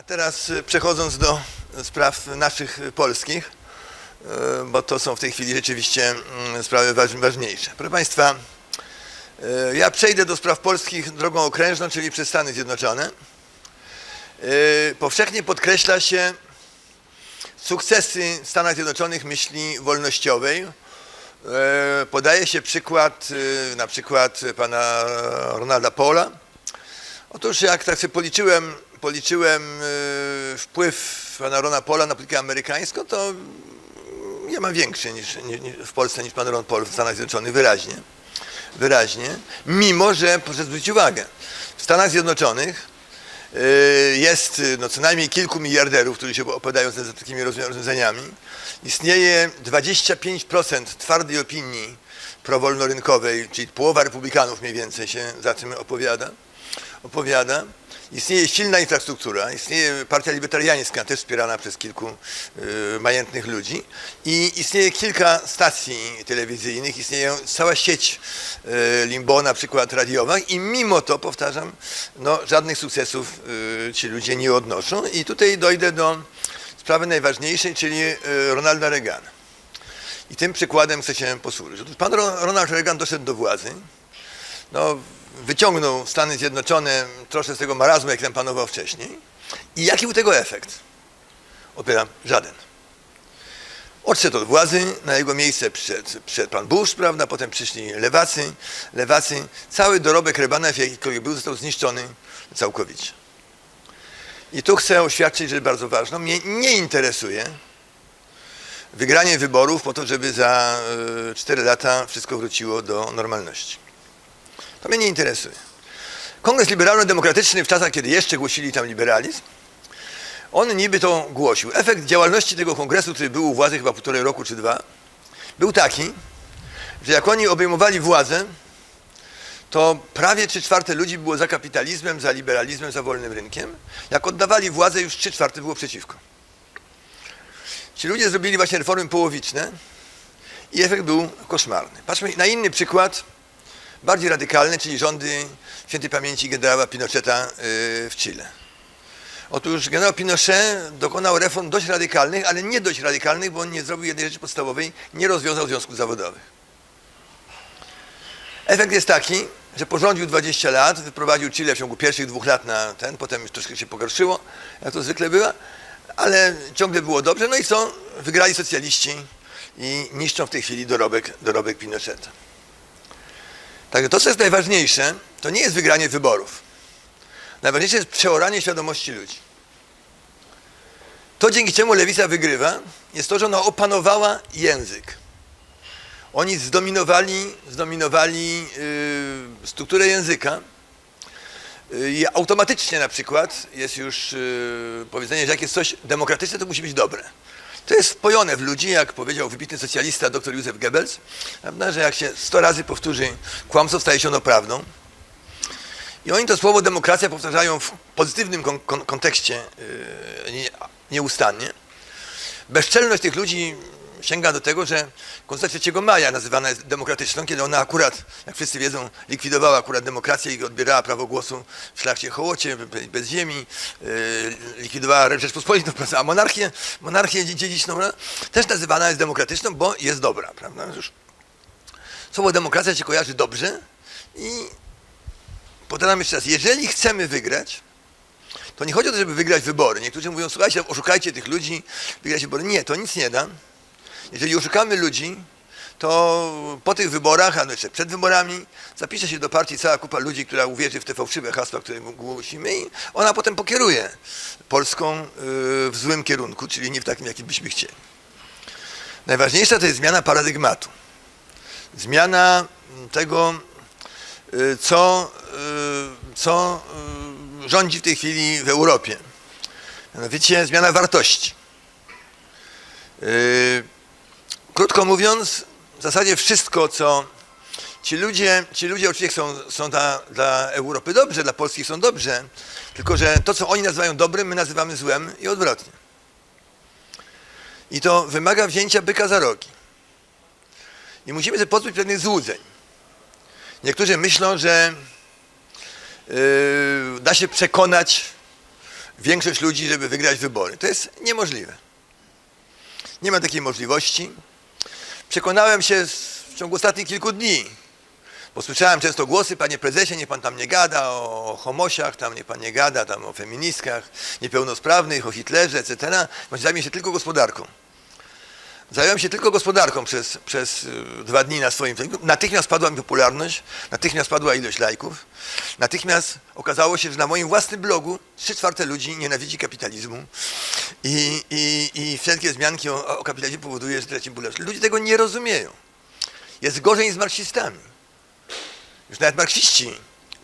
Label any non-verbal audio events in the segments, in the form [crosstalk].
A teraz y, przechodząc do spraw naszych polskich, y, bo to są w tej chwili rzeczywiście mm, sprawy waż- ważniejsze. Proszę Państwa, y, ja przejdę do spraw polskich drogą okrężną, czyli przez Stany Zjednoczone. Powszechnie podkreśla się sukcesy w Stanach Zjednoczonych myśli wolnościowej. Podaje się przykład, na przykład pana Ronalda Paula. Otóż jak tak sobie policzyłem, policzyłem y, wpływ pana Rona Paula na politykę amerykańską, to nie ma większy niż, niż, niż w Polsce niż pan Ron Paul w Stanach Zjednoczonych, wyraźnie. Wyraźnie. Mimo, że proszę zwrócić uwagę, w Stanach Zjednoczonych y, jest y, no, co najmniej kilku miliarderów, którzy się opadają za takimi rozwią- rozwiązaniami. Istnieje 25% twardej opinii prowolnorynkowej, czyli połowa republikanów mniej więcej się za tym opowiada. opowiada. Istnieje silna infrastruktura, istnieje partia libertariańska, też wspierana przez kilku y, majętnych ludzi i istnieje kilka stacji telewizyjnych, istnieje cała sieć y, limbo, na przykład radiowa i mimo to, powtarzam, no, żadnych sukcesów y, ci ludzie nie odnoszą i tutaj dojdę do sprawy najważniejszej, czyli y, Ronalda Reagana. I tym przykładem chcę się posłużyć. Pan Ro- Ronald Reagan doszedł do władzy, no, wyciągnął Stany Zjednoczone troszkę z tego marazmu, jak tam panował wcześniej. I jaki był tego efekt? Opieram, żaden. Odszedł od władzy, na jego miejsce przyszedł, przyszedł pan Bush, prawda, potem przyszli lewacy, lewacy. Cały dorobek Rebana, jakikolwiek był, został zniszczony całkowicie. I tu chcę oświadczyć rzecz bardzo ważną. Mnie nie interesuje wygranie wyborów po to, żeby za 4 lata wszystko wróciło do normalności. To mnie nie interesuje. Kongres Liberalno-Demokratyczny w czasach, kiedy jeszcze głosili tam liberalizm, on niby to głosił. Efekt działalności tego kongresu, który był u władzy chyba półtorej roku czy dwa, był taki, że jak oni obejmowali władzę, to prawie trzy czwarte ludzi było za kapitalizmem, za liberalizmem, za wolnym rynkiem. Jak oddawali władzę, już trzy czwarte było przeciwko. Ci ludzie zrobili właśnie reformy połowiczne i efekt był koszmarny. Patrzmy na inny przykład, bardziej radykalny, czyli rządy świętej pamięci generała Pinocheta yy, w Chile. Otóż generał Pinochet dokonał reform dość radykalnych, ale nie dość radykalnych, bo on nie zrobił jednej rzeczy podstawowej, nie rozwiązał związków zawodowych. Efekt jest taki, że porządził 20 lat, wyprowadził Chile w ciągu pierwszych dwóch lat na ten, potem już troszkę się pogorszyło, jak to zwykle bywa, ale ciągle było dobrze. No i co? Wygrali socjaliści i niszczą w tej chwili dorobek, dorobek Pinocheta. Także to, co jest najważniejsze, to nie jest wygranie wyborów. Najważniejsze jest przeoranie świadomości ludzi. To, dzięki czemu lewica wygrywa, jest to, że ona opanowała język. Oni zdominowali, zdominowali yy, strukturę języka yy, i automatycznie na przykład jest już yy, powiedzenie, że jak jest coś demokratyczne, to musi być dobre. To jest wpojone w ludzi, jak powiedział wybitny socjalista dr Józef Goebbels, prawda, że jak się sto razy powtórzy kłamstwo, staje się ono prawdą. I oni to słowo demokracja powtarzają w pozytywnym kon kon kontekście yy, nie, nieustannie. Bezczelność tych ludzi sięga do tego, że Konstytucja 3 maja nazywana jest demokratyczną, kiedy ona akurat, jak wszyscy wiedzą, likwidowała akurat demokrację i odbierała prawo głosu w szlachcie hołocie, be- bez ziemi, yy, likwidowała Rzeczpospolitą, [laughs] a monarchię, monarchię dzie- dziedziczną prawda, też nazywana jest demokratyczną, bo jest dobra. Prawda? Już słowo demokracja się kojarzy dobrze i powtarzam jeszcze raz, jeżeli chcemy wygrać, to nie chodzi o to, żeby wygrać wybory. Niektórzy mówią, słuchajcie, oszukajcie tych ludzi, wygrać wybory. Nie, to nic nie da. Jeżeli oszukamy ludzi, to po tych wyborach, a no jeszcze przed wyborami, zapisze się do partii cała kupa ludzi, która uwierzy w te fałszywe hasła, które głosimy i ona potem pokieruje Polską yy, w złym kierunku, czyli nie w takim, jakim byśmy chcieli. Najważniejsza to jest zmiana paradygmatu. Zmiana tego, y, co, y, co y, rządzi w tej chwili w Europie. Mianowicie zmiana wartości. Krótko mówiąc, w zasadzie wszystko, co ci ludzie, ci ludzie oczywiście są, są dla, dla Europy dobrze, dla Polski są dobrze, tylko że to, co oni nazywają dobrym, my nazywamy złem i odwrotnie. I to wymaga wzięcia byka za rogi. I musimy sobie pozbyć pewnych złudzeń. Niektórzy myślą, że yy, da się przekonać większość ludzi, żeby wygrać wybory. To jest niemożliwe. Nie ma takiej możliwości. Przekonałem się w ciągu ostatnich kilku dni, bo słyszałem często głosy, panie prezesie, niech pan tam nie gada o homosiach, tam niech pan nie gada tam o feministkach, niepełnosprawnych, o Hitlerze, etc. Zajmie się tylko gospodarką. Zająłem się tylko gospodarką przez, przez y, dwa dni na swoim Facebooku. Natychmiast spadła mi popularność, natychmiast spadła ilość lajków. Natychmiast okazało się, że na moim własnym blogu trzy czwarte ludzi nienawidzi kapitalizmu i, i, i wszelkie wzmianki o, o kapitalizmie powoduje, że traci popularność. Ludzie tego nie rozumieją. Jest gorzej niż z marksistami. Już nawet marksiści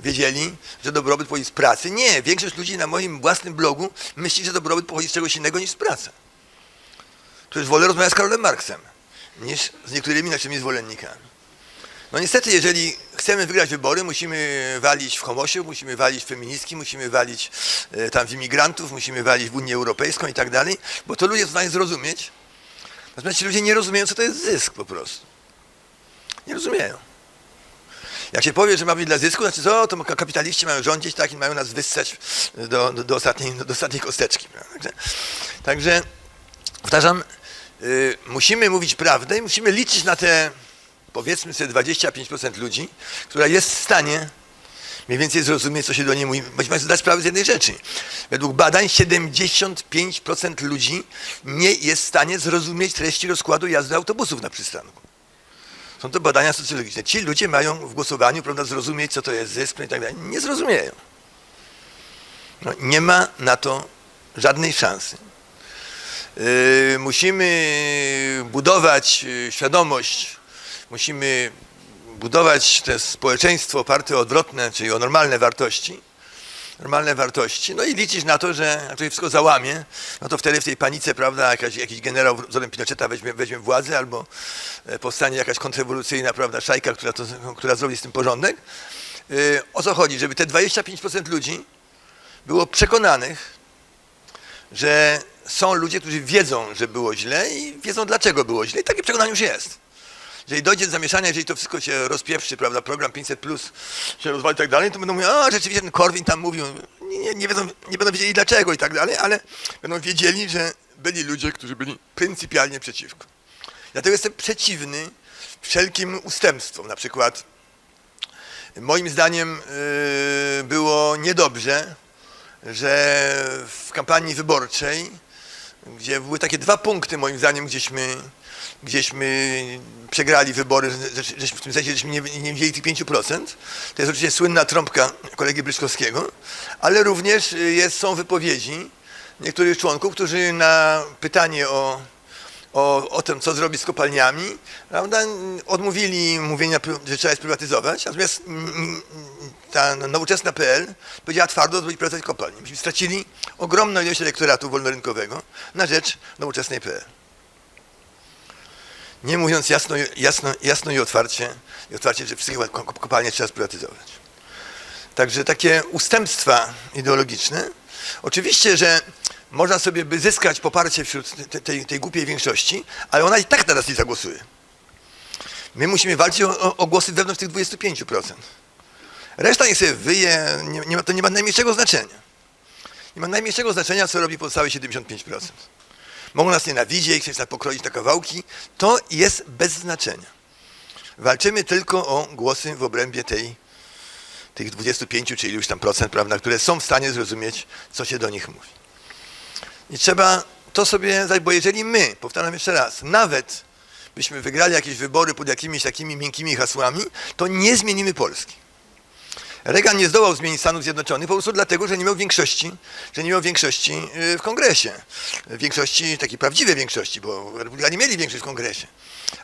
wiedzieli, że dobrobyt pochodzi z pracy. Nie, większość ludzi na moim własnym blogu myśli, że dobrobyt pochodzi z czegoś innego niż z pracy. Już wolę rozmawiać z Karolem Marksem niż z niektórymi naszymi zwolennikami. No niestety, jeżeli chcemy wygrać wybory, musimy walić w homosiów, musimy walić w feministki, musimy walić e, tam w imigrantów, musimy walić w Unię Europejską i tak dalej, bo to ludzie są w zrozumieć. Natomiast ci ludzie nie rozumieją, co to jest zysk po prostu. Nie rozumieją. Jak się powie, że ma być dla zysku, znaczy co, to kapitaliści mają rządzić tak i mają nas wyssać do, do, do, ostatniej, do ostatniej kosteczki. Także, także powtarzam, y, musimy mówić prawdę i musimy liczyć na te powiedzmy sobie 25% ludzi, która jest w stanie mniej więcej zrozumieć, co się do niej mówi. Musimy sobie zdać sprawę z jednej rzeczy. Według badań 75% ludzi nie jest w stanie zrozumieć treści rozkładu jazdy autobusów na przystanku. Są to badania socjologiczne. Ci ludzie mają w głosowaniu prawda, zrozumieć, co to jest zysk no i tak dalej. Nie zrozumieją. No, nie ma na to żadnej szansy. Yy, musimy budować yy, świadomość, musimy budować to społeczeństwo oparte o odwrotne, czyli o normalne wartości, normalne wartości, no i liczyć na to, że jak to się wszystko załamie, no to wtedy w tej panice, prawda, jakaś, jakiś generał wzorem Pinocheta weźmie, weźmie władzę, albo e, powstanie jakaś kontrrewolucyjna, prawda, szajka, która, to, która zrobi z tym porządek. Yy, o co chodzi? Żeby te 25% ludzi było przekonanych, że są ludzie, którzy wiedzą, że było źle i wiedzą, dlaczego było źle. I takie przekonanie już jest. Jeżeli dojdzie do zamieszania, jeżeli to wszystko się rozpieprzy, prawda, program 500 plus się rozwali i tak dalej, to będą mówić, a rzeczywiście ten Korwin tam mówił, nie, nie, nie, wiedzą, nie będą wiedzieli dlaczego i tak dalej, ale będą wiedzieli, że byli ludzie, którzy byli pryncypialnie przeciwko. Dlatego jestem przeciwny wszelkim ustępstwom. Na przykład moim zdaniem yy, było niedobrze, że w kampanii wyborczej, gdzie były takie dwa punkty moim zdaniem, gdzieśmy, gdzieśmy przegrali wybory, że, że, że w tym sensie, żeśmy nie, nie wzięli tych 5%. To jest oczywiście słynna trąbka kolegi Bryczkowskiego, ale również y, jest, są wypowiedzi niektórych członków, którzy na pytanie o, o, o tym, co zrobić z kopalniami, prawda, odmówili mówienia, że trzeba je sprywatyzować, natomiast ta nowoczesna PL powiedziała twardo zrobić prywatyzację kopalni. Myśmy stracili ogromną ilość elektoratu wolnorynkowego na rzecz nowoczesnej PL. Nie mówiąc jasno, jasno, jasno i otwarcie, i otwarcie, że wszystkie ko- kopalnie trzeba sprywatyzować. Także takie ustępstwa ideologiczne. Oczywiście, że można sobie by zyskać poparcie wśród te- tej, tej głupiej większości, ale ona i tak na nas nie zagłosuje. My musimy walczyć o, o, głosy wewnątrz tych 25%. Reszta niech sobie wyje, nie, nie ma, to nie ma najmniejszego znaczenia. Nie ma najmniejszego znaczenia, co robi pozostałe 75%. Mogą nas nienawidzieć, chceć nas pokroić na kawałki. To jest bez znaczenia. Walczymy tylko o głosy w obrębie tej, tych 25 czy iluś tam procent, prawda, które są w stanie zrozumieć, co się do nich mówi. I trzeba to sobie zdać, bo jeżeli my, powtarzam jeszcze raz, nawet byśmy wygrali jakieś wybory pod jakimiś takimi miękkimi hasłami, to nie zmienimy Polski. Reagan nie zdołał zmienić Stanów Zjednoczonych po prostu dlatego, że nie miał większości, że nie miał większości y, w kongresie. Większości, takiej prawdziwej większości, bo republikanie mieli większość w kongresie.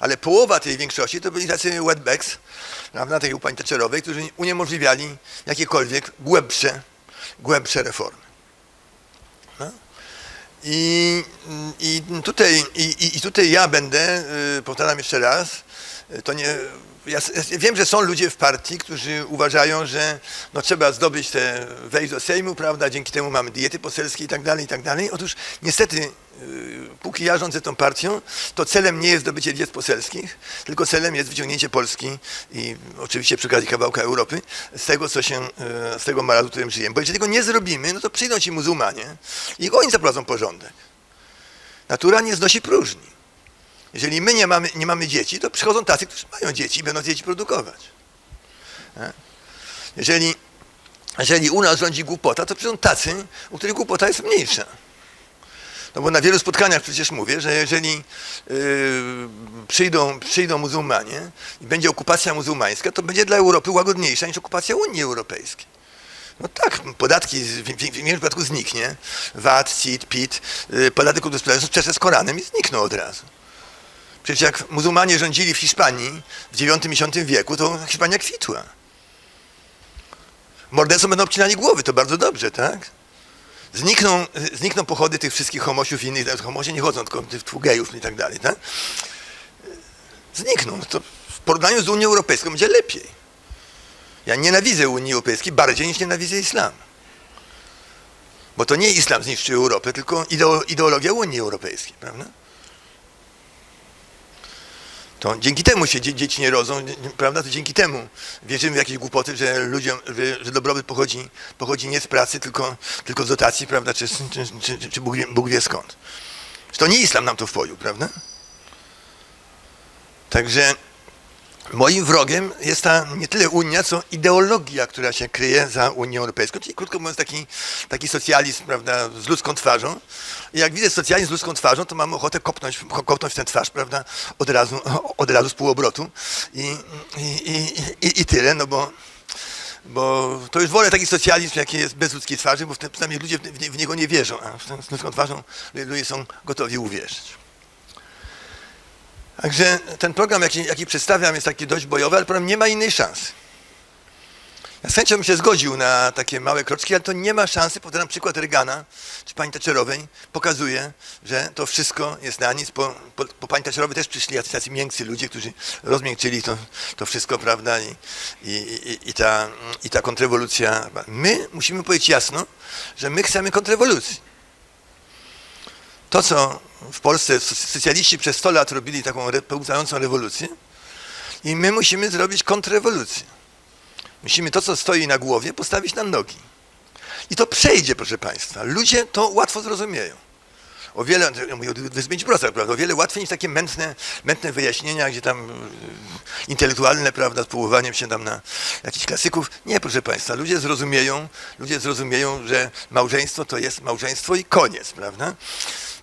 Ale połowa tej większości to byli tacy wetbacks, prawda, tej pani Thatcherowej, którzy uniemożliwiali jakiekolwiek głębsze, głębsze reformy. I, i, tutaj, i, i tutaj ja będę, y, powtarzam jeszcze raz, to nie. Ja, ja wiem, że są ludzie w partii, którzy uważają, że no, trzeba zdobyć te, wejść do Sejmu, prawda, dzięki temu mamy diety poselskie i tak dalej, i tak dalej. Otóż niestety, yy, póki ja rządzę tą partią, to celem nie jest zdobycie diet poselskich, tylko celem jest wyciągnięcie Polski i oczywiście przy okazji kawałka Europy z tego, co się, yy, z tego marazmu, w którym żyjemy. Bo jeżeli tego nie zrobimy, no to przyjdą ci muzułmanie i oni zaprowadzą porządek. Natura nie znosi próżni. Jeżeli my nie mamy, nie mamy dzieci, to przychodzą tacy, którzy mają dzieci i będą dzieci produkować. Jeżeli, jeżeli u nas rządzi głupota, to przychodzą tacy, u których głupota jest mniejsza. No bo na wielu spotkaniach przecież mówię, że jeżeli yy, przyjdą, przyjdą muzułmanie i będzie okupacja muzułmańska, to będzie dla Europy łagodniejsza niż okupacja Unii Europejskiej. No tak, podatki w, w, w przypadku zniknie. VAT, CIT, PIT, yy, podatek od sprzedaży sprzeczne z Koranem i znikną od razu. Przecież jak muzułmanie rządzili w Hiszpanii w IX X wieku, to Hiszpania kwitła. Mordercom będą obcinali głowy, to bardzo dobrze, tak? Znikną, znikną pochody tych wszystkich homosiów i innych, homosie nie chodzą, tylko tych gejów i tak dalej, tak? Znikną. To w porównaniu z Unią Europejską będzie lepiej. Ja nienawidzę Unii Europejskiej bardziej niż nienawidzę islamu. Bo to nie islam zniszczył Europę, tylko ideo- ideologia Unii Europejskiej, prawda? To dzięki temu się dzie- dzieci nie rodzą, prawda? To dzięki temu wierzymy w jakieś głupoty, że ludziom, że, dobrobyt pochodzi, pochodzi nie z pracy, tylko, tylko z dotacji, prawda? Czy, czy, czy, czy, Bóg, wie, Bóg wie skąd. To nie islam nam to wpoił, prawda? Także moim wrogiem jest ta nie tyle Unia, co ideologia, która się kryje za Unią Europejską, czyli krótko mówiąc taki, taki socjalizm, prawda, z ludzką twarzą. I jak widzę socjalizm z ludzką twarzą, to mam ochotę kopnąć, ko- kopnąć w tę twarz, prawda, od razu, od razu z półobrotu i, i, i, i, tyle, no bo, bo to już wolę taki socjalizm, jaki jest bez ludzkiej twarzy, bo wtedy przynajmniej ludzie w, w, w niego nie wierzą, a w z ludzką twarzą ludzie są gotowi uwierzyć. Także ten program, jaki, jaki przedstawiam, jest taki dość bojowy, ale program nie ma innej szansy. Ja z chęcią bym się zgodził na takie małe kroczki, ale to nie ma szansy. Podam przykład Reagana czy pani Thatcherowej. Pokazuje, że to wszystko jest na nic. Po, po, po pani Thatcherowej też przyszli jacyś tacy miękcy ludzie, którzy rozmiękczyli to, to wszystko, prawda? I, i, i, i, ta, I ta kontrrewolucja. My musimy powiedzieć jasno, że my chcemy kontrrewolucji to, co w Polsce soc- socjaliści przez 100 lat robili taką pełzającą rewolucję i my musimy zrobić kontrrewolucję. Musimy to, co stoi na głowie, postawić na nogi. I to przejdzie, proszę Państwa. Ludzie to łatwo zrozumieją. O wiele, mówię o 25%, prawda? O wiele łatwiej niż takie mętne, mętne wyjaśnienia, gdzie tam y, intelektualne, prawda, z powoływaniem się tam na jakichś klasyków. Nie, proszę Państwa, ludzie zrozumieją, ludzie zrozumieją, że małżeństwo to jest małżeństwo i koniec, prawda?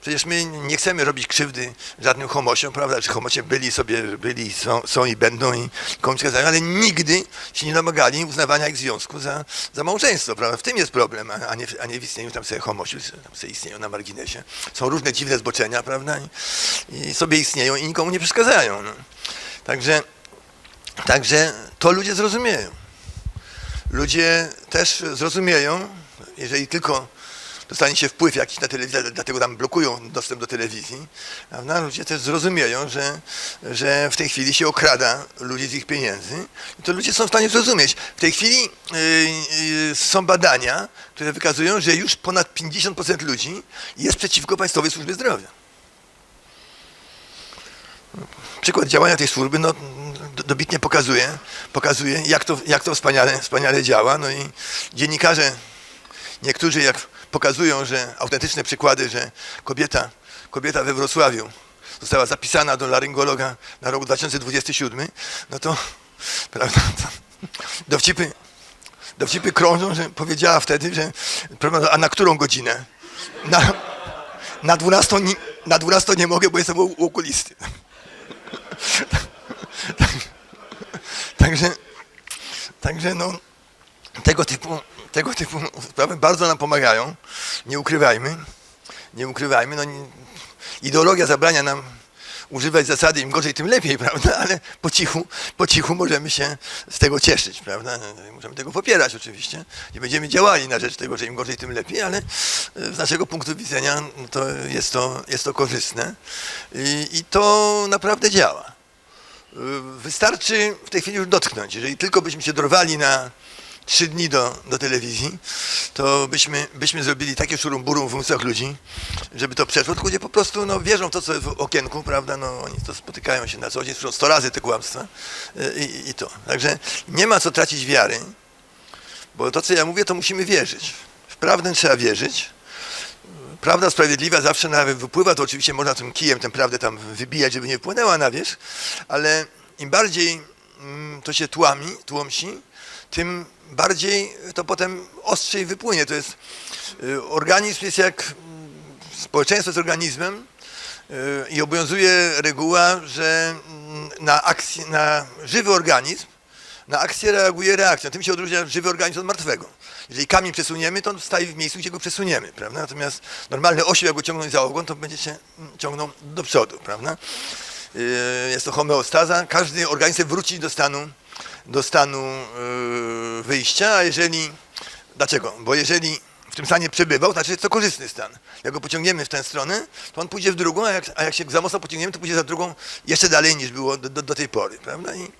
Przecież my nie chcemy robić krzywdy żadnym homosiom, prawda? Czy homosie byli sobie, byli, są, są i będą i komuś ale nigdy się nie domagali uznawania ich związku za, za małżeństwo, prawda? W tym jest problem, a, nie, a nie w istnieniu tam sobie homosi, tam sobie istnieją na marginesie. Są różne dziwne zboczenia, prawda? I, i sobie istnieją i nikomu nie przeszkadzają. No. Także, także to ludzie zrozumieją. Ludzie też zrozumieją, jeżeli tylko dostanie się wpływ jakiś na telewizję, dlatego tam blokują dostęp do telewizji, prawda? ludzie też zrozumieją, że, że w tej chwili się okrada ludzi z ich pieniędzy i to ludzie są w stanie zrozumieć. W tej chwili y, y, są badania, które wykazują, że już ponad 50% ludzi jest przeciwko Państwowej Służbie Zdrowia. Przykład działania tej służby no, do- dobitnie pokazuje, pokazuje jak, to, jak to wspaniale, wspaniale działa. No i dziennikarze, niektórzy jak pokazują, że autentyczne przykłady, że kobieta, kobieta we Wrocławiu została zapisana do laryngologa na rok 2027, no to, [laughs] prawda, dowcipy, dowcipy krążą, że powiedziała wtedy, że a na którą godzinę? Na, na, 12, nie- na 12 nie mogę, bo jestem u, u okulisty. [laughs] Także, także no, tego typu, tego typu sprawy bardzo nam pomagają. Nie ukrywajmy. Nie ukrywajmy. No, nie, ideologia zabrania nam używać zasady im gorzej, tym lepiej, [laughs] prawda? Ale po cichu, po cichu możemy się z tego cieszyć, prawda? No, Możemy tego popierać oczywiście. Nie będziemy działali na rzecz tego, że im gorzej, tym lepiej, ale e, z naszego punktu widzenia no, to jest to, jest to korzystne I, i to naprawdę działa. Y, Wystarczy w tej chwili już dotknąć. Jeżeli tylko byśmy się dorwali na trzy dni do, do telewizji, to byśmy, byśmy zrobili takie szurum-burum w umysłach ludzi, żeby to przeszło. Tylko ludzie po prostu no, wierzą w to, co w okienku, prawda? No, oni to spotykają się na co dzień, słyszą sto razy te kłamstwa y, i, i to. Także nie ma co tracić wiary, bo to, co ja mówię, to musimy wierzyć. W prawdę trzeba wierzyć. Prawda sprawiedliwa zawsze nawet wypływa, to oczywiście można tym kijem tę prawdę tam wybijać, żeby nie wpłynęła na wierzch, ale im bardziej mm, to się tłami, tłomsi, tym bardziej to potem ostrzej wypłynie. To jest, y, organizm jest jak, mm, społeczeństwo jest organizmem y, i obowiązuje reguła, że mm, na, akcję, na żywy organizm na akcję reaguje reakcja. Tym się odróżnia żywy organizm od martwego. Jeżeli kamień przesuniemy, to on staje w miejscu, gdzie go przesuniemy, prawda? Natomiast normalny osioł, jak go ciągnąć za ogon, to będzie się mm, ciągnął do przodu, prawda? Yy, Jest to homeostaza. Każdy organizm wróci do stanu, do stanu yy, wyjścia, a jeżeli... Dlaczego? Bo jeżeli w tym stanie przebywał, znaczy to korzystny stan. Jak go pociągniemy w tę stronę, to on pójdzie w drugą, a jak, a jak się za mocno pociągniemy, to pójdzie za drugą jeszcze dalej niż było do, do, do tej pory, prawda? I,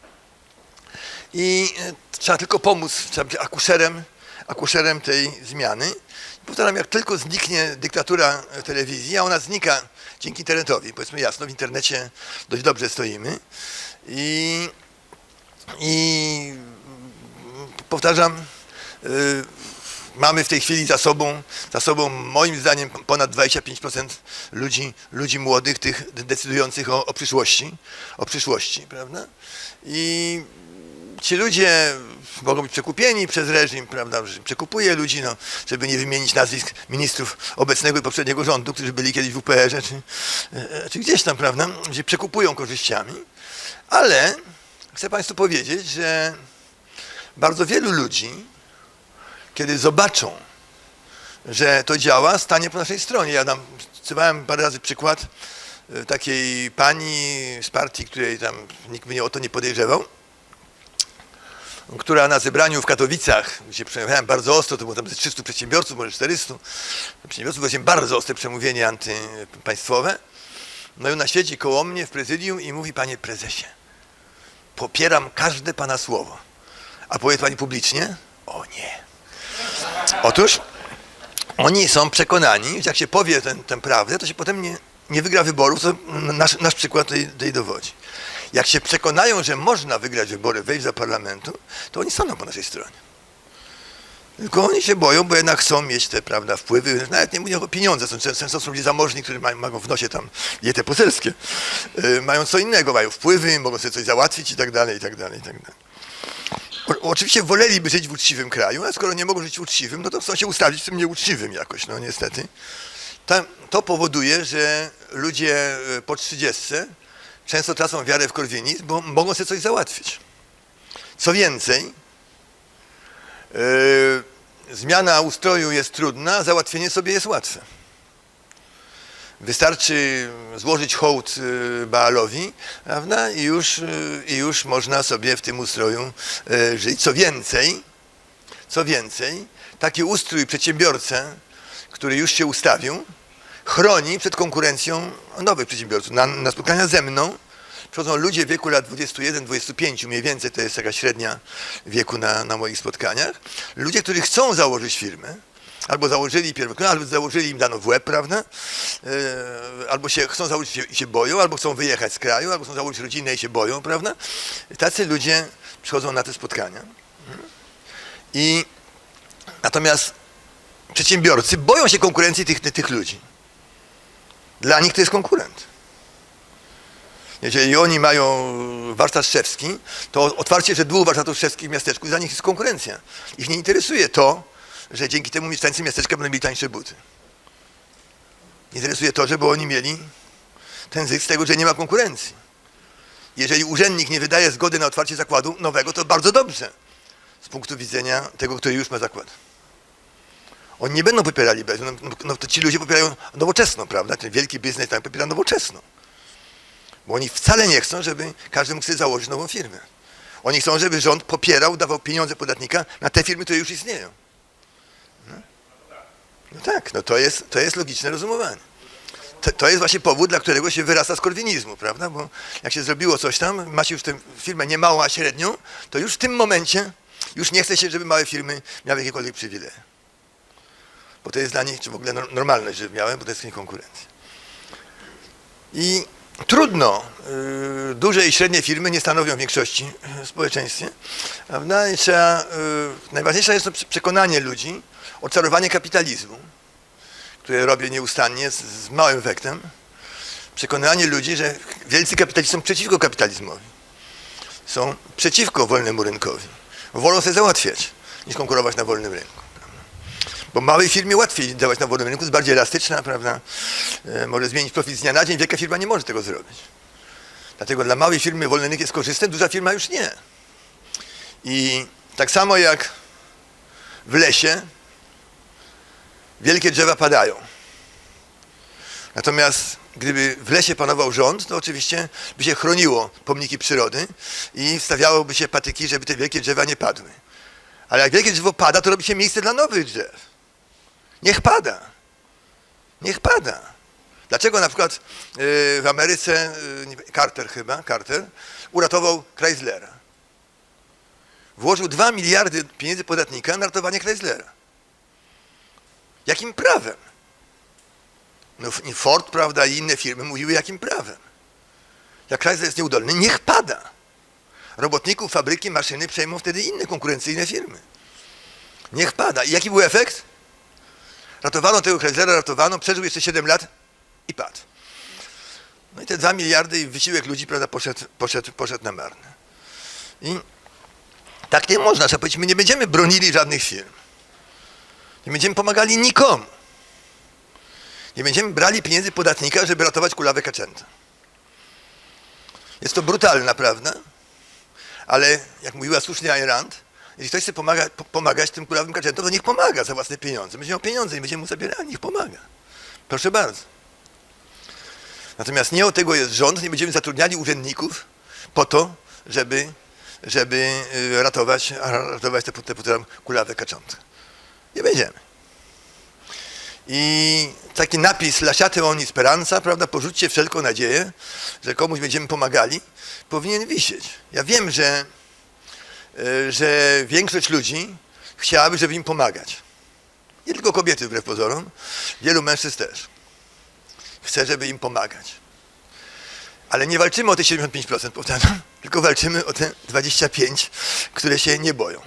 i e, trzeba tylko pomóc, trzeba być akuszerem, akuszerem tej zmiany. Powtarzam, jak tylko zniknie dyktatura telewizji, a ona znika dzięki internetowi, powiedzmy jasno, w internecie dość dobrze stoimy i, i powtarzam, y, mamy w tej chwili za sobą, za sobą moim zdaniem ponad 25% ludzi, ludzi młodych, tych decydujących o, o przyszłości, o przyszłości, prawda? I ci ludzie mogą być przekupieni przez reżim, prawda, że przekupuje ludzi, no, żeby nie wymienić nazwisk ministrów obecnego i poprzedniego rządu, którzy byli kiedyś w UPR-ze, czy, e, czy gdzieś tam, prawda, gdzie przekupują korzyściami. Ale chcę Państwu powiedzieć, że bardzo wielu ludzi, kiedy zobaczą, że to działa, stanie po naszej stronie. Ja dam, cytowałem parę razy przykład e, takiej pani z partii, której tam nikt mnie o to nie podejrzewał, która na zebraniu w Katowicach, gdzie przemawiałem bardzo ostro, to było tam ze 300 przedsiębiorców, może 400 przedsiębiorców, właśnie bardzo ostre przemówienie antypaństwowe. No i ona siedzi koło mnie w prezydium i mówi, panie prezesie, popieram każde pana słowo. A powie pani publicznie? O nie. Otóż oni są przekonani, że jak się powie tę tę prawdę, to się potem nie, nie wygra wyborów, co nasz, nasz przykład tutaj, tutaj dowodzi. Jak się przekonają, że można wygrać wybory, wejść do parlamentu, to oni staną po naszej stronie. Tylko oni się boją, bo jednak chcą mieć te prawda, wpływy, nawet nie mówię o pieniądze, są, często ludzie zamożni, którzy mają, mają w nosie tam dietę poselskie, yy, mają co innego, mają wpływy, mogą sobie coś załatwić i tak dalej, i tak dalej, i tak dalej. O, oczywiście woleliby żyć w uczciwym kraju, a skoro nie mogą żyć w uczciwym, no to chcą się ustawić w tym nieuczciwym jakoś, no niestety. Ta, to powoduje, że ludzie y, po 30 często tracą wiarę w korwinizm, bo mogą sobie coś załatwić. Co więcej, zmiana ustroju jest trudna, załatwienie sobie jest łatwe. Wystarczy złożyć hołd yy, Baalowi, prawda? I już, yy, I już można sobie w tym ustroju żyć. Co więcej, co więcej, taki ustrój przedsiębiorcę, który już się ustawił, chroni przed konkurencją nowych przedsiębiorców. Na, na spotkania ze mną przychodzą ludzie wieku lat 21-25, mniej więcej to jest taka średnia wieku na, na moich spotkaniach. Ludzie, którzy chcą założyć firmę, albo założyli pierw, albo założyli im dano w łeb, prawda? Yy, albo się chcą założyć i się boją, albo chcą wyjechać z kraju, albo chcą założyć rodzinę i się boją, prawda? Tacy ludzie przychodzą na te spotkania. I natomiast przedsiębiorcy boją się konkurencji tych, tych ludzi. Dla nich to jest konkurent. Jeżeli oni mają warsztat szewski, to otwarcie, że dwóch warsztatów szewskich w miasteczku, dla nich jest konkurencja. Ich nie interesuje to, że dzięki temu mieszkańcy miasteczka będą mieli tańsze buty. Interesuje to, żeby oni mieli ten zysk z tego, że nie ma konkurencji. Jeżeli urzędnik nie wydaje zgody na otwarcie zakładu nowego, to bardzo dobrze z punktu widzenia tego, który już ma zakład. Oni nie będą popierali bez, no, no, no to ci ludzie popierają nowoczesną, prawda? Ten wielki biznes tam popiera nowoczesną. Bo oni wcale nie chcą, żeby każdy mógł sobie założyć nową firmę. Oni chcą, żeby rząd popierał, dawał pieniądze podatnika na te firmy, które już istnieją. No, no tak, no to jest, to jest logiczne rozumowanie. to, to jest właśnie powód, dla którego się wyrasta z korwinizmu, prawda? Bo jak się zrobiło coś tam, macie już tę firmę nie małą, a średnią, to już w tym momencie już nie chce się, żeby małe firmy miały jakiekolwiek przywileje. Bo to jest dla nich, czy w ogóle nor- normalność, żeby miały, bo to jest konkurencja. I trudno, y, duże i średnie firmy nie stanowią większości w społeczeństwie, y, najważniejsze jest to prze- przekonanie ludzi, oczarowanie kapitalizmu, które robię nieustannie z, z małym efektem, przekonanie ludzi, że wielcy kapitaliści są przeciwko kapitalizmowi. Są przeciwko wolnemu rynkowi. Wolą sobie załatwiać, niż konkurować na wolnym rynku. Bo małej firmie łatwiej działać na wolnym rynku, jest bardziej elastyczna, prawda? E, może zmienić profit z dnia na dzień, wielka firma nie może tego zrobić. Dlatego dla małej firmy wolny rynek jest korzystny, duża firma już nie. I tak samo jak w lesie wielkie drzewa padają. Natomiast gdyby w lesie panował rząd, to oczywiście by się chroniło pomniki przyrody i wstawiałoby się patyki, żeby te wielkie drzewa nie padły. Ale jak wielkie drzewo pada, to robi się miejsce dla nowych drzew. Niech pada. Niech pada. Dlaczego na przykład yy, w Ameryce wiem, Carter chyba, Carter uratował Chryslera? Włożył 2 miliardy pieniędzy podatnika na ratowanie Chryslera. Jakim prawem? No Ford, prawda, i inne firmy mówiły jakim prawem. Jak Chrysler jest nieudolny, niech pada. Robotników, fabryki, maszyny przejmą wtedy inne konkurencyjne firmy. Niech pada. I jaki był efekt? Ratowano tego Chryslera, ratowano, przeżył jeszcze 7 lat i padł. No i te 2 miliardy i wysiłek ludzi, prawda, poszedł, poszedł, poszedł na marne. I tak nie można. Trzeba powiedzieć, my nie będziemy bronili żadnych firm. Nie będziemy pomagali nikomu. Nie będziemy brali pieniędzy podatnika, żeby ratować kulawę kaczęta. Jest to brutalna prawda, ale jak mówiła słusznie Ayn Rand, jeśli ktoś chce pomaga, po, pomagać tym kulawym kaczętom, to niech pomaga za własne pieniądze. Będzie miał pieniądze i będziemy mu zabierali, niech pomaga. Proszę bardzo. Natomiast nie od tego jest rząd, nie będziemy zatrudniali urzędników po to, żeby, żeby y, ratować, ratować te, te, te kulawe kaczątka. Nie będziemy. I taki napis Lasciate ogni speranza, prawda, porzućcie wszelką nadzieję, że komuś będziemy pomagali, powinien wisieć. Ja wiem, że, że większość ludzi chciałaby, żeby im pomagać. Nie tylko kobiety wbrew pozorom, wielu mężczyzn też. Chce, żeby im pomagać. Ale nie walczymy o te 75%, powtarzam, [laughs] tylko walczymy o te 25%, które się nie boją.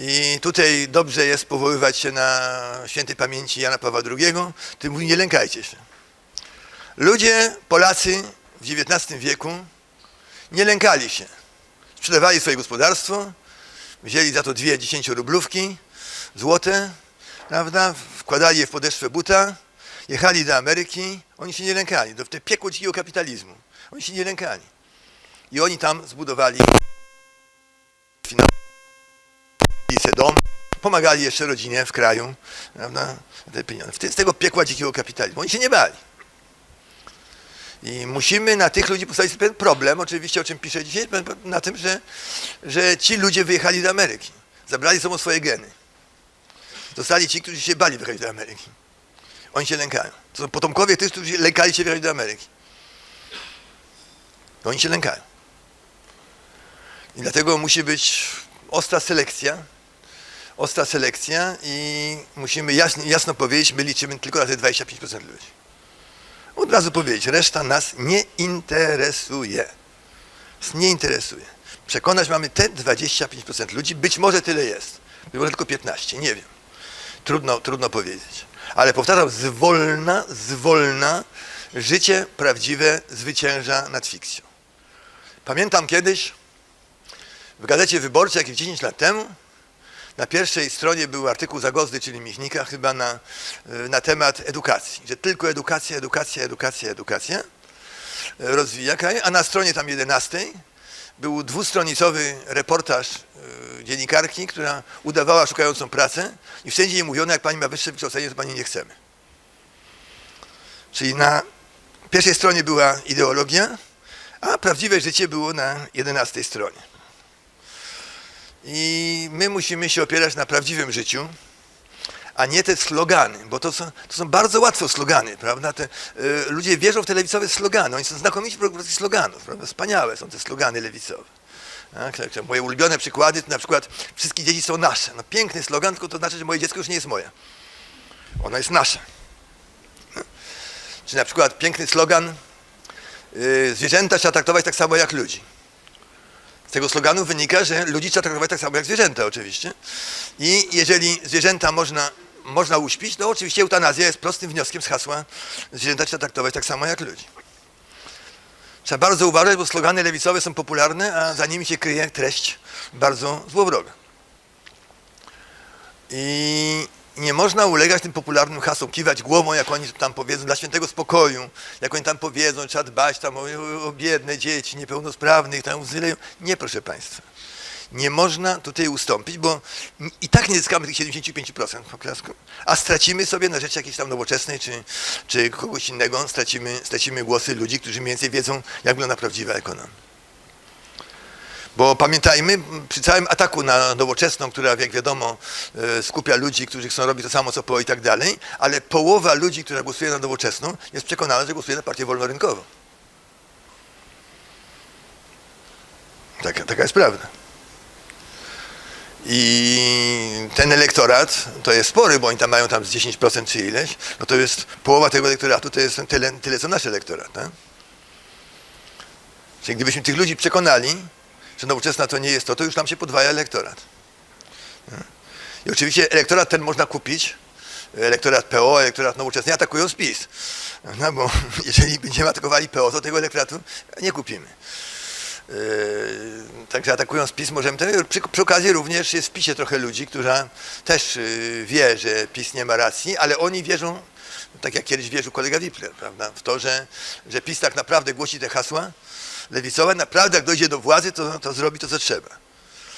I tutaj dobrze jest powoływać się na świętej pamięci Jana Pawła II, który mówi, nie lękajcie się. Ludzie, Polacy w XIX wieku nie lękali się. Sprzedawali swoje gospodarstwo, wzięli za to dwie dziesięciorublówki, złote, prawda, wkładali je w podeszwę buta, jechali do Ameryki, oni się nie lękali, do te piekło dzikiego kapitalizmu. Oni się nie lękali. I oni tam zbudowali finanse se dom, pomagali jeszcze rodzinie w kraju, prawda, te pieniądze. Z tego piekła dzikiego kapitalizmu. Oni się nie bali. I musimy na tych ludzi postawić pewien problem, oczywiście o czym piszę dzisiaj, na tym, że, że ci ludzie wyjechali do Ameryki. Zabrali sobą swoje geny. Zostali ci, którzy się bali wyjechać do Ameryki. Oni się lękają. To są potomkowie tych, którzy lękali się wyjechać do Ameryki. Oni się lękają. I dlatego musi być ostra selekcja, ostra selekcja i musimy jasno, jasno powiedzieć, my liczymy tylko na te 25% ludzi. Od razu powiedzieć, reszta nas nie interesuje. Nie interesuje. Przekonać mamy te 25% ludzi, być może tyle jest, być może tylko 15, nie wiem. Trudno, trudno powiedzieć. Ale powtarzam, zwolna, zwolna życie prawdziwe zwycięża nad fikcją. Pamiętam kiedyś, w Gazecie Wyborczej, jakieś 10 lat temu, na pierwszej stronie był artykuł Zagozdy, czyli Michnika, chyba na, y, na temat edukacji, że tylko edukacja, edukacja, edukacja, edukacja rozwija kraj, a na stronie tam 11 był dwustronicowy reportaż y, dziennikarki, która udawała szukającą pracę i wszędzie jej mówiono, jak pani ma wyższe wykształcenie, to pani nie chcemy. Czyli na pierwszej stronie była ideologia, a prawdziwe życie było na 11 stronie. I my musimy się opierać na prawdziwym życiu, a nie te slogany, bo to są, to są bardzo łatwo slogany, prawda? Te, y, ludzie wierzą w te lewicowe slogany, oni są znakomici prostu sloganów, prawda? Wspaniałe są te slogany lewicowe. Tak, tak, tak. Moje ulubione przykłady to na przykład wszystkie dzieci są nasze. No piękny slogan, tylko to znaczy, że moje dziecko już nie jest moje. Ono jest nasze. Czy na przykład piękny slogan y, zwierzęta trzeba traktować tak samo jak ludzi. Z tego sloganu wynika, że ludzi trzeba traktować tak samo jak zwierzęta oczywiście. I jeżeli zwierzęta można, można uśpić, to oczywiście eutanazja jest prostym wnioskiem z hasła zwierzęta trzeba traktować tak samo jak ludzi. Trzeba bardzo uważać, bo slogany lewicowe są popularne, a za nimi się kryje treść bardzo złowroga. I nie można ulegać tym popularnym hasłom, kiwać głową, jak oni tam powiedzą, dla świętego spokoju, jak oni tam powiedzą, trzeba dbać tam o, o biedne dzieci, niepełnosprawnych, tam uzyleją. Nie, proszę Państwa. Nie można tutaj ustąpić, bo i tak nie zyskamy tych 75% poklasku, a stracimy sobie na rzeczy jakiejś tam nowoczesnej czy, czy kogoś innego, stracimy, stracimy głosy ludzi, którzy mniej więcej wiedzą, jak wygląda prawdziwa ekonomia. Bo pamiętajmy, przy całym ataku na nowoczesną, która jak wiadomo e, skupia ludzi, którzy chcą robić to samo co PO i tak dalej, ale połowa ludzi, która głosuje na nowoczesną jest przekonana, że głosuje na partię wolnorynkową. Taka, taka jest prawda. I ten elektorat to jest spory, bo oni tam mają tam z 10% czy ileś, no to jest połowa tego elektoratu, to jest tyle, tyle co nasz elektorat. Tak? Czyli gdybyśmy tych ludzi przekonali, że nowoczesna to nie jest to, to już nam się podwaja elektorat. I oczywiście elektorat ten można kupić, elektorat PO, elektorat nowoczesny, atakują PiS. No bo [laughs] jeżeli będziemy atakowali PO, to tego elektoratu nie kupimy. Yy, także atakując PiS możemy... Ten, przy, przy okazji również jest w PiSie trochę ludzi, która też yy, wie, że PiS nie ma racji, ale oni wierzą, tak jak kiedyś wierzył kolega Wipler, prawda, w to, że, że PiS tak naprawdę głosi te hasła lewicowe, naprawdę jak dojdzie do władzy, to, to zrobi to, co trzeba.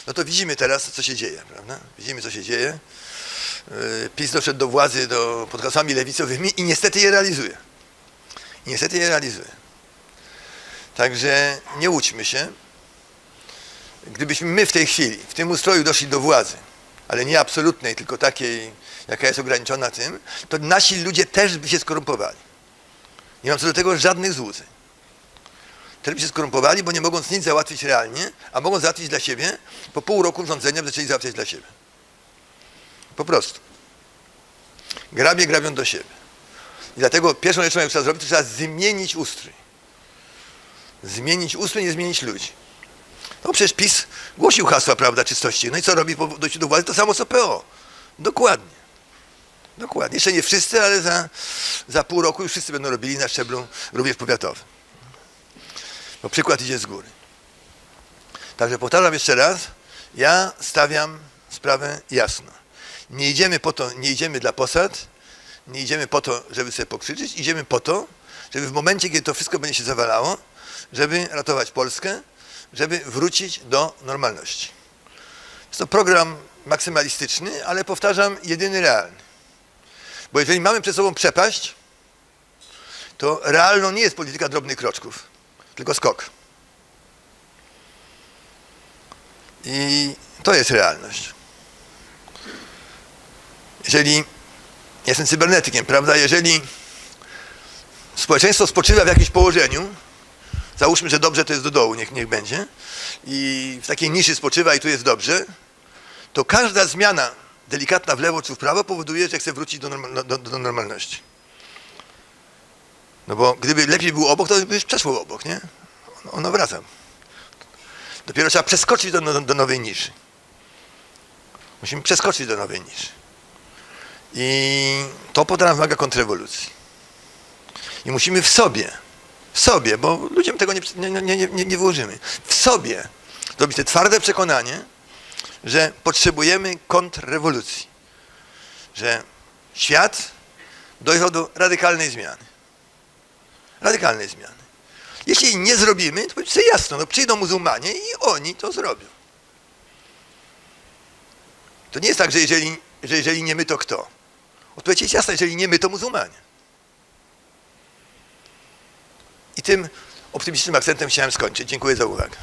No to widzimy teraz, co się dzieje, prawda? Widzimy, co się dzieje. Yy, PiS doszedł do władzy do, pod hasłami lewicowymi i niestety je realizuje. I niestety je realizuje. Także nie łudźmy się. Gdybyśmy my w tej chwili, w tym ustroju doszli do władzy, ale nie absolutnej, tylko takiej, jaka jest ograniczona tym, to nasi ludzie też by się skorumpowali. Nie mam co do tego żadnych złudzeń. Też by się skorumpowali, bo nie mogą nic załatwić realnie, a mogą załatwić dla siebie, po pół roku rządzenia zaczęli załatwiać dla siebie. Po prostu. Grabie grabią do siebie. I dlatego pierwszą rzeczą, jaką trzeba zrobić, to trzeba zmienić ustrój zmienić ustrój, nie zmienić ludzi. No przecież PiS głosił hasła, prawda, czystości. No i co robi po dojściu do władzy? To samo co PO. Dokładnie. Dokładnie. Jeszcze nie wszyscy, ale za, za pół roku już wszyscy będą robili na szczeblu również powiatowym. Bo przykład idzie z góry. Także powtarzam jeszcze raz, ja stawiam sprawę jasno. Nie idziemy po to, nie idziemy dla posad, nie idziemy po to, żeby sobie pokrzyczeć, idziemy po to, żeby w momencie, kiedy to wszystko będzie się zawalało, żeby ratować Polskę, żeby wrócić do normalności. Jest to program maksymalistyczny, ale powtarzam, jedyny realny. Bo jeżeli mamy przed sobą przepaść, to realną nie jest polityka drobnych kroczków, tylko skok. I to jest realność. Jeżeli jestem cybernetykiem, prawda, jeżeli społeczeństwo spoczywa w jakimś położeniu, Załóżmy, że dobrze to jest do dołu, niech, niech będzie. I w takiej niszy spoczywa i tu jest dobrze. To każda zmiana delikatna w lewo czy w prawo powoduje, że chce wrócić do, normal, do, do normalności. No bo gdyby lepiej był obok, to by już przeszło obok, nie? Ono wraca. Dopiero trzeba przeskoczyć do, do, nowej niszy. Musimy przeskoczyć do nowej niszy. I to potem wymaga kontrrewolucji. I musimy w sobie w sobie, bo ludziom tego nie, nie, nie, nie, nie wyłożymy, w sobie zrobić te twarde przekonanie, że potrzebujemy kontrrewolucji, że świat dojrzał do radykalnej zmiany. Radykalnej zmiany. Jeśli nie zrobimy, to powiedzmy jasno, no przyjdą muzułmanie i oni to zrobią. To nie jest tak, że jeżeli, że jeżeli nie my, to kto? Odpowiedź jest jasna, jeżeli nie my, to muzułmanie. I tym optymistycznym akcentem chciałem skończyć. Dziękuję za uwagę.